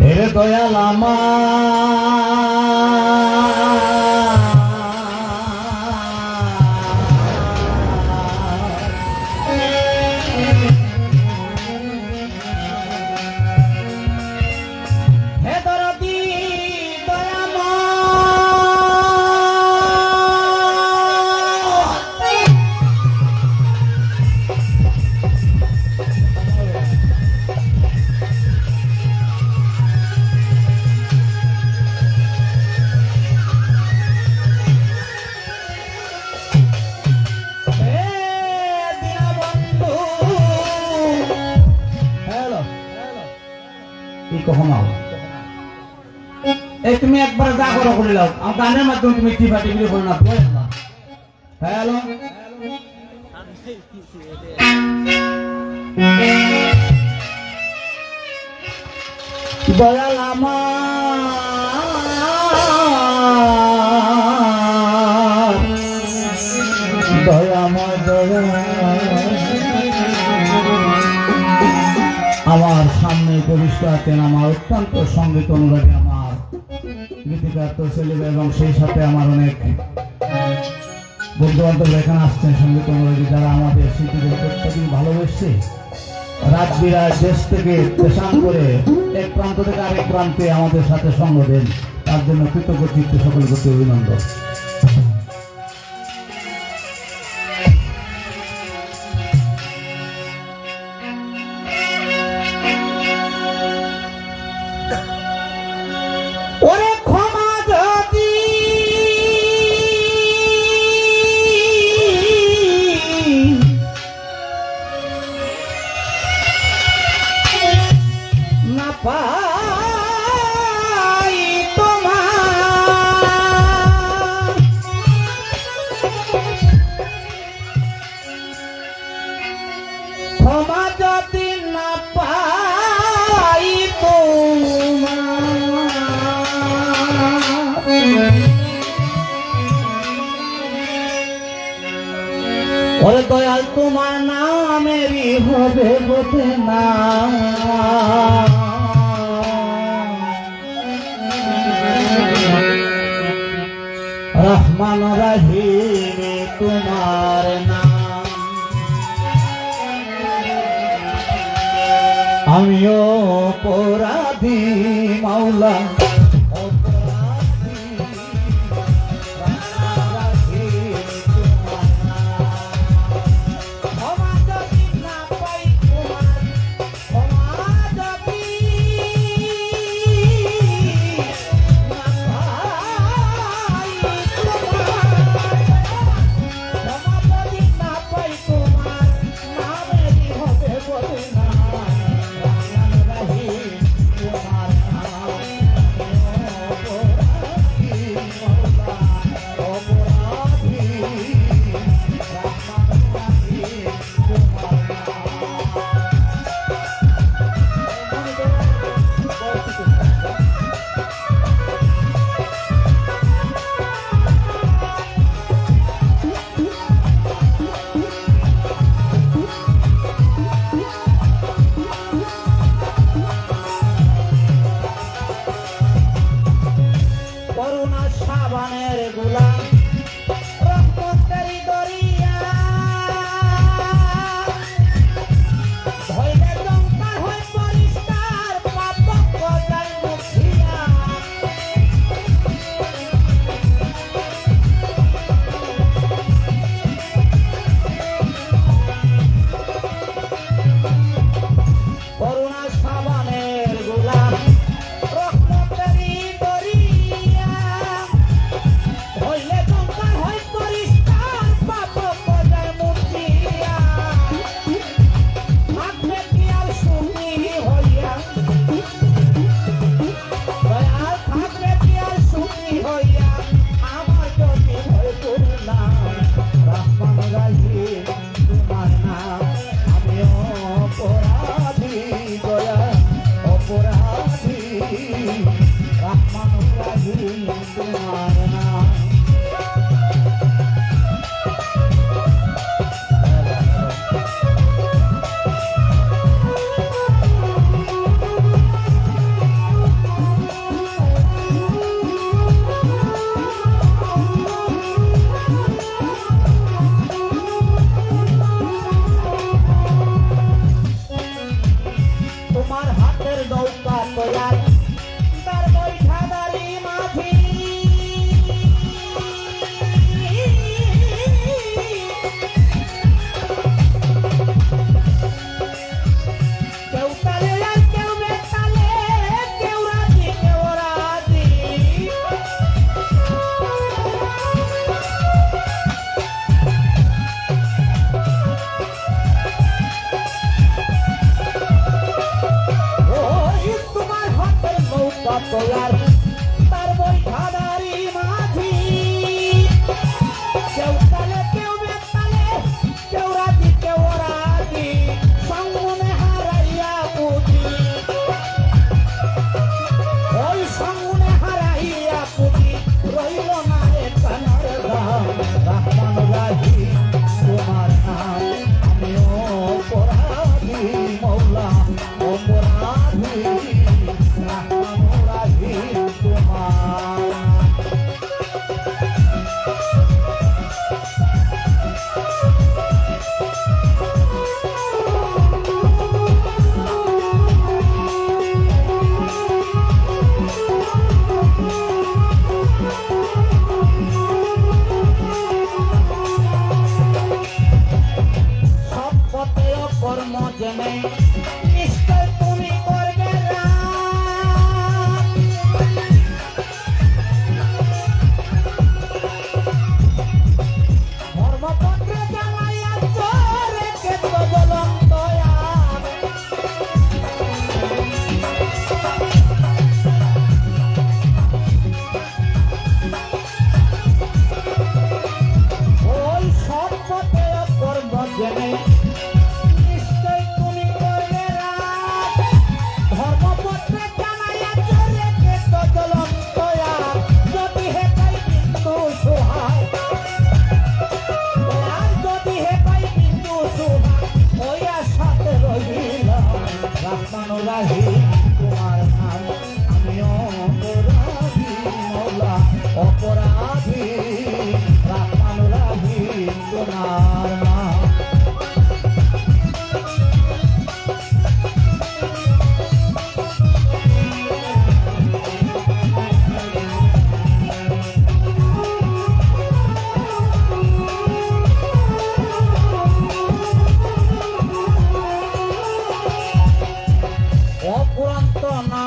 হেরে দয়াল আমার কখন এই তুমি একবার যা করো করে লাও। আমার গানের মাধ্যমে তুমি টিপা টিপি করে না বলে না হ্যালো। দয়াল আমার। সামনে প্রবিষ্ট আছেন আমার অত্যন্ত সংগীত অনুরাগী আমার গীতিকার তো ছেলে এবং সেই সাথে আমার অনেক বন্ধু বান্ধব এখানে আসছেন সংগীত অনুরাগী যারা আমাদের শিল্পীদের প্রত্যেকদিন ভালোবেসছে রাত বিরাট দেশ থেকে দেশান করে এক প্রান্ত থেকে আরেক প্রান্তে আমাদের সাথে সঙ্গ দেন। তার জন্য কৃতজ্ঞ চিত্ত সকল প্রতি অভিনন্দন। ওরে দয়াল তোমার নামেরই হবে বোধে না। রহমান রাহিম তোমার নাম। আমিও পরাধী মাওলা। রহমান রাহিম অপরাধী। I'm not.